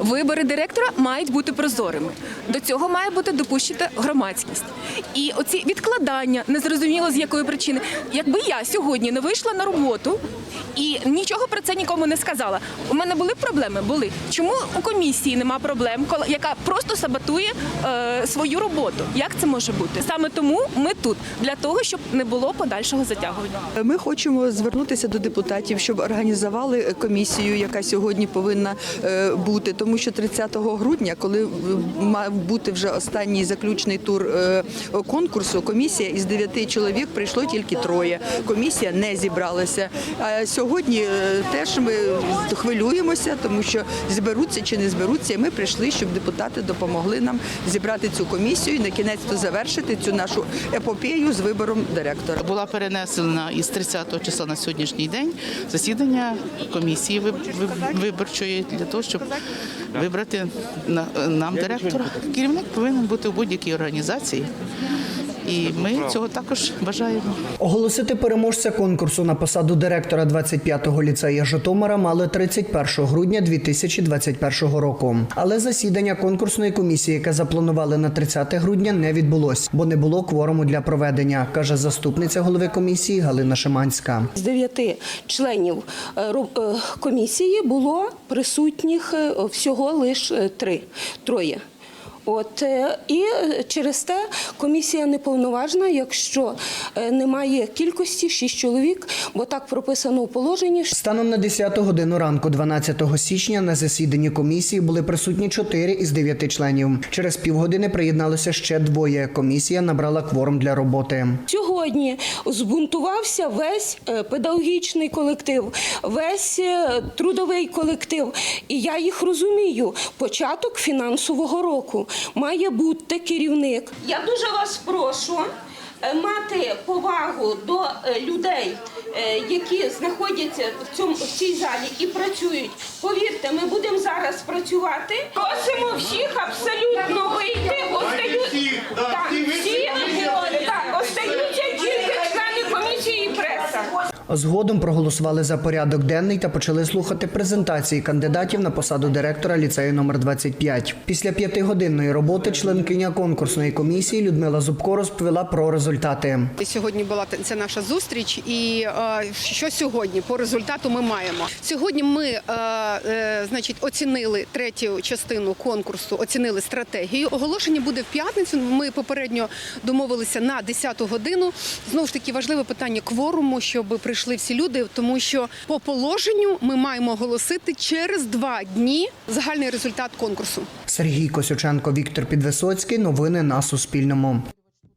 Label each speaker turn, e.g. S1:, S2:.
S1: Вибори директора мають бути прозорими. До цього має бути допущена громадськість. І оці відкладання, незрозуміло з якої причини. Якби я сьогодні не вийшла на роботу і нічого про це нікому не сказала. У мене були проблеми? Були. Чому у комісії нема проблем, яка просто саботує е, свою роботу? Як це може бути? Саме тому ми тут для того, щоб не було подальшого затягування.
S2: Ми хочемо звернутися до депутатів, щоб організували комісію, яка сьогодні повинна е, бути, тому що 30 грудня, коли мав бути вже останній заключний тур е, конкурсу, комісія із 9 чоловік прийшло тільки троє. Комісія не зібралася. Сьогодні е, теж ми хвилюємося, тому що зберуться чи не зберуться. І Ми прийшли, щоб депутати допомогли нам зібрати цю комісію і на кінець то завершити цю нашу епопею з вибором директора.
S3: Була перенесена із 30 числа на сьогоднішній день засідання комісії виб- виб- виборчої для того, щоб вибрати на- нам директора. Керівник повинен бути у будь-якій організації, і ми цього також бажаємо.
S4: Оголосити переможця конкурсу на посаду директора 25-го ліцею Житомира мали 31 грудня 2021 року. Але засідання конкурсної комісії, яке запланували на 30 грудня, не відбулось, бо не було кворуму для проведення, каже заступниця голови комісії Галина Шиманська.
S5: З дев'яти членів е, е, комісії було присутніх е, всього лише три троє. От е, і через те комісія неповноважна, якщо е, немає кількості шість чоловік, бо так прописано у положенні.
S4: Станом на 10 годину ранку, 12 січня, на засіданні комісії були присутні 4 із 9 членів. Через півгодини приєдналося ще двоє. Комісія набрала кворум для роботи.
S5: Сьогодні збунтувався весь е, педагогічний колектив, весь е, трудовий колектив. І я їх розумію. Початок фінансового року має бути керівник. Я дуже вас прошу. е, Мати повагу до людей, які знаходяться в цьому в цій залі і працюють. Повірте, ми будемо зараз працювати. Просимо всіх абсолютно вийти. Остаю... Так, всі так, остаються тільки члени комісії і преса.
S4: Згодом проголосували за порядок денний та почали слухати презентації кандидатів на посаду директора ліцею номер 25. Після п'ятигодинної роботи членкиня конкурсної комісії Людмила Зубко розповіла про результати.
S6: Сьогодні була ця наша зустріч, і що сьогодні по результату ми маємо. Сьогодні ми е, е, значить оцінили третю частину конкурсу, оцінили стратегію. Оголошення буде в п'ятницю. Ми попередньо домовилися на 10 годину. Знову ж таки важливе питання кворуму, щоб прийшли всі люди, тому що по положенню ми маємо оголосити через два дні загальний результат конкурсу.
S4: Сергій Косюченко, Віктор Підвисоцький. Новини на Суспільному.